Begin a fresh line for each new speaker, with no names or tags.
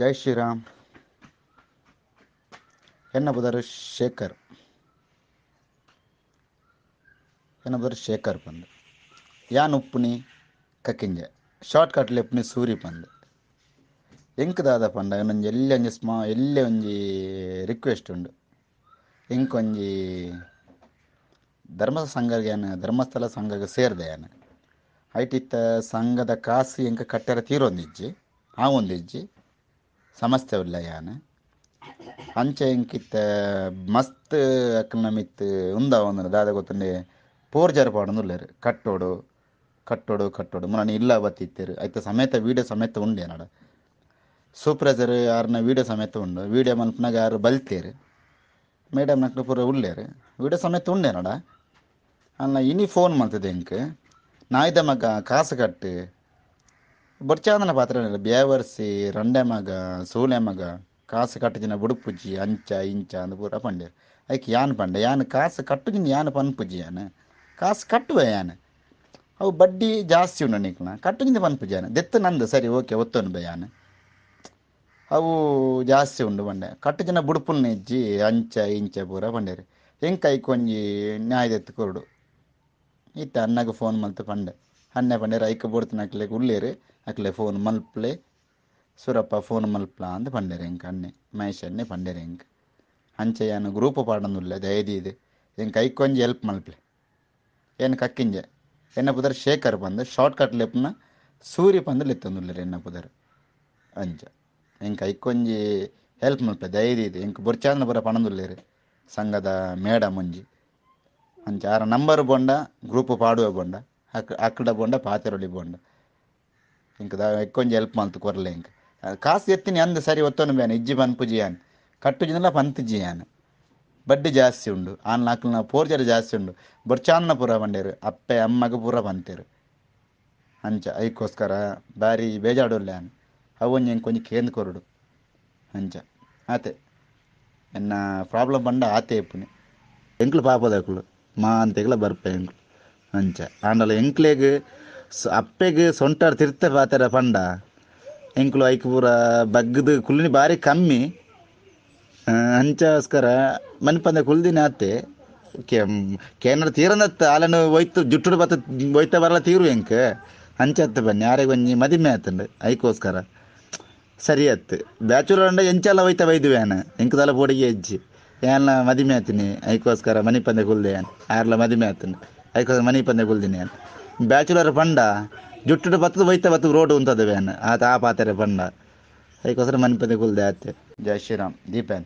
ಜೈ ಶ್ರೀರಾಮ್. ಬುಧರು ಶೇಖರ್. ಬುಧರು ಶೇಖರ್ ಪಂದ್ ಯಾನ್ ಉಪ್ಪುನಿ ಕಕ್ಕಿಂಜೆ. ಶಾರ್ಟ್ ಕಟ್ ಲೆಪ್ಪುನಿ ಸೂರಿ ಪಂದ್ ಎಂಕ್ ದಾದ ಪಂಡ ಒಂಜಿ ಎಲ್ಲಿ ಒಂಜಿ ಸ್ಮಾ, ಎಲ್ಲೇ ಒಂಜಿ ರಿಕ್ವೆಸ್ಟ್ ಉಂಡು. ಎಂಕ್ ಒಂಜಿ ಧರ್ಮ ಸಂಘಗೆ ಧರ್ಮಸ್ಥಳ ಸಂಘಗೆ ಸೇರಿದೆ ಏನು ಐಟಿತ್ತ ಸಂಘದ ಕಾಸು ಎಂಕ ಕಟ್ಟೆರ ತೀರೊಂದಿಜ್ಜಿ, ಆ ಒಂದಿಜ್ಜಿ. ಸಮಸ್ಯೆ ಇಲ್ಲ ಯಾನ್. ಅಂಚೆ ಇಂಕಿತ್ತ ಮಸ್ತ್ ಅಕ್ಕಲ್ನ ಮಿತ್ ಉಂದ ಒಂದು ದಾದ ಗೊತ್ತಂಡೆ ಪೋರ್ಜರ್ ಜರಪಾಡೊಂದುಲ್ಲೆರ್ ಕಟ್ಟೋಡು ಕಟ್ಟೋಡು ಕಟ್ಟೋಡು. ಮುನ್ನ ಇಲ್ಲ ಬತ್ತಿತ್ತೇರು. ಐತ ಸಮೇತ ವೀಡಿಯೋ ಸಮೇತ ಉಂಡೆ ನಡ. ಸೂಪ್ರೈಸರ್ ಯಾರನ್ನ ವೀಡಿಯೋ ಸಮೇತ ಉಂಡು. ವೀಡಿಯೋ ಮಲ್ಪನಾಗ ಯಾರು ಬಲ್ತೇರು. ಮೇಡಮ್ ನಕ್ಲು ಪೂರ ಉಳ್ಳೇರು. ವೀಡಿಯೋ ಸಮೇತ ಉಂಡೆ ನಡ. ಅಲ್ಲ, ಇನಿ ಫೋನ್ ಮಾಡ್ತಿದ್ದೆ ಎಂಕ್ ನಾಯ್ದ ಮಗ ಕಾಸು ಕಟ್ಟು ಬೊರ್ಚಾದನ ಪಾತ್ರ ಬೇವರ್ಸಿ ರಂಡೆ ಮಗ ಸೂಲೆ ಮಗ ಕಾಸು ಕಟ್ಟಿಜಿನ ಬುಡುಪುಜ್ಜಿ ಅಂಚ, ಇಂಚ ಅಂದ್ ಪೂರ ಪಂಡೇರು ಐಕ್ ಯಾನ್ ಪಂಡ ಯಾನ್ ಕಾಸು ಕಟ್ಟುಜಿನ ಯಾನ್ ಪನ್ಪುಜ್ಜಿ ಯಾನ? ಕಾಸು ಕಟ್ಟುವ ಯಾನ್? ಅವು ಬಡ್ಡಿ ಜಾಸ್ತಿ ಉಂಡು ನಿಕ್ಲ ಕಟ್ಟುಜಿಂದ ಪನ್ಪುಜ್ಜಿ ಯಾನ? ದೆತ್ತು ನಂದು. ಸರಿ, ಓಕೆ ಒತ್ತೊನ್ ಬೈ ಯಾನ್. ಅವು ಜಾಸ್ತಿ ಉಂಡು ಬಂಡೆ ಕಟ್ಟು ಜನ ಬುಡುಪುಲ್ನ ಇಜ್ಜಿ ಅಂಚ, ಇಂಚ ಪೂರ ಪಂಡೆರು ಹೆಂಗೆ ಕೈ ಐಕೊಂಜಿ ನ್ಯಾಯದೆತ್ತು ಕೊರಡು. ಇತ್ತ ಅಣ್ಣಗ ಫೋನ್ ಮಲ್ತು ಪಂಡೆ ಅನ್ನೆ ಪಂಡೇರ ಐಕ ಬುಡ್ತಿನ ಅಕ್ಲೆಗ್ ಉಳ್ಳೇರು ಅಕ್ಲೆ ಫೋನ್ ಮಲ್ಪ್ಲೆ ಸುರಪ್ಪ ಫೋನ್ ಮಲ್ಪ್ಲ ಅಂದ್ ಪಂಡೇರು ಎಂಕ್ ಅಣ್ಣೆ ಮಹೇಶ್ ಅನ್ನೆ ಪಂಡೇರು ಎಂಕ್ ಅಂಚೆ ಏನು ಗ್ರೂಪ್ ಪಾಡೊಂದುಲ್ಲ ದಯದಿ ಇದೆ ಎಂಕ್ ಐಕೊಂಜಿ ಹೆಲ್ಪ್ ಮಲ್ಪ್ಲೆ ಏನು ಕಕ್ಕಿಂಜೆ ಎನ್ನ ಪುದರ್ ಶೇಖರ್ ಬಂದು ಶಾರ್ಟ್ ಕಟ್ ಲೆಪ್ನ ಸೂರಿ ಬಂದು ಲೆತ್ತೊಂದುಲ್ಲೆರ್ ಎನ್ನ ಪುದರ್ ಅಂಚ ಎಂಕ್ ಐಕೊಂಜಿ ಹೆಲ್ಪ್ ಮಲ್ಪೆ ಇದೆ ಎಂಕ್ ಬೊರ್ಚಾಂದ ಪೂರ ಪಣದುಲ್ಲೇರು ಸಂಘದ ಮೇಡಮ್ ಒಂಜಿ ಅಂಚ ಆರ ನಂಬರ್ ಬೊಂಡ ಗ್ರೂಪ್ ಪಾಡುವ ಬೊಂಡ ಬೊಂಡ, ಪಾತೆರೊಳಿ ಬೊಂಡ. ಇಂಕ ದ, ಎಕ್ಕೊಂಜಿ ಹೆಲ್ಪ್ ಮಲ್ತು ಕೊರ್ಲೆ ಇಂಕ ಕಾಸು ಎತ್ತಿನಿ ಅಂದ್ ಸರಿ ಒತ್ತೊನು ಬೇನೆ ಇಜ್ಜಿ ಪನ್ಪುಜಿ ಯಾನ್. ಕಟ್ಟುಜಿನಲ ಪಂತುಜಿ ಯಾನ್. ಬಡ್ಡಿ ಜಾಸ್ತಿ ಉಂಡು. ಆನ್ ನಾಲ್ಕಲ್ನ ಪೋರ್ಜರ್ ಜಾಸ್ತಿ ಉಂಡು. ಬೊರ್ಚಾನ್ನ ಪೂರ ಬಂಡೇರು. ಅಪ್ಪೆ, ಅಮ್ಮಗ ಪೂರ ಬಂತೇರು. ಅಂಚ ಐಕೋಸ್ಕರ ಬಾರಿ ಬೇಜಾಡುಲ್ಲ ಯಾನ್. ಅವೊಂಜಿ ಎಂಕ್ ಒಂಜಿ ಕೇಂದ್ ಕೊರಡು. ಅಂಚ ಆತೆ. ಎನ್ನ ಪ್ರಾಬ್ಲಮ್ ಬಂಡ ಆತೆ ಇಪ್ಪುನಿ. ಎಂಕ್ಲು ಪಾಪದಕ್ಲು ಮಾ ಅಂತೆಗ್ಲ ಬರ್ಪೆ ಅಂಚ. ಆಂಡಲ ಎಂಕ್ಲೆಗ್ ಅಪ್ಪೆಗ್ ಸೊಂಟಾರ್ ತಿರ್ತೆ ಪಾತೆರ ಪಂಡ. ಎಂಕ್ಲು ಐಕ್ ಪೂರ ಬಗ್ಗದು ಕುಲ್ನಿ ಬಾರಿ ಕಮ್ಮಿ. ಆ, ಮನೆ ಪಂದ ಕುಲ್ದಿನ ಆತೆ ಕೇನರ ತೀರನತ್ತ ಆಲನು ಒಯ್ತು ಜುಟ್ಟುಡು ಬತ್ತ ಒಯ್ತ ಬರಲ ತೀರು ಎಂಕ. ಅಂಚತ್ತ ಬನ್ನಿ ಯಾರಿಗೆ ಒಂಜಿ ಮದಿಮೆ ಆತಂಡು ಐಕೋಸ್ಕರ. ಸರಿ ಆತ್ ಬ್ಯಾಚುಲರ್ ಅಂಡ ಎಂಚಲ್ಲ ಒಯ್ತ ಬೈದುವೇನ ಎಂಕದಲ ಪೋಡಿಗೆ ಹೆಜ್ಜಿ. ಏನ ಮದಿಮೆ ಆತೀನಿ ಐಕೋಸ್ಕರ ಮನಿ ಪಂದೆ ಕುಲ್ದೆ ಆರ್ಲ ಮದಿಮೆ ಆತಂಡು. ಐಕೋಸ್ಕರ ಮನಿ ಪಂದೆ ಗುಲ್ದಿನಿ ಅಂತ. ಬ್ಯಾಚುಲರ್ ಪಂಡ ಜುಟ್ಟುಡು ಬತ್ತದ ಒಯ್ತ ಬತ್ತು ರೋಡ್ ಉಂತದ ವ್ಯಾನ್ ಆತ ಆ ಪಾತೆರೆ ಪಂಡ ಅದಕ್ಕೋಸ್ಕರ ಮನಿ ಪಂದೆ ಕುಲ್ದೆ ಆತೆ. ಜೈ ಶ್ರೀರಾಮ್, ದೀಪನ್.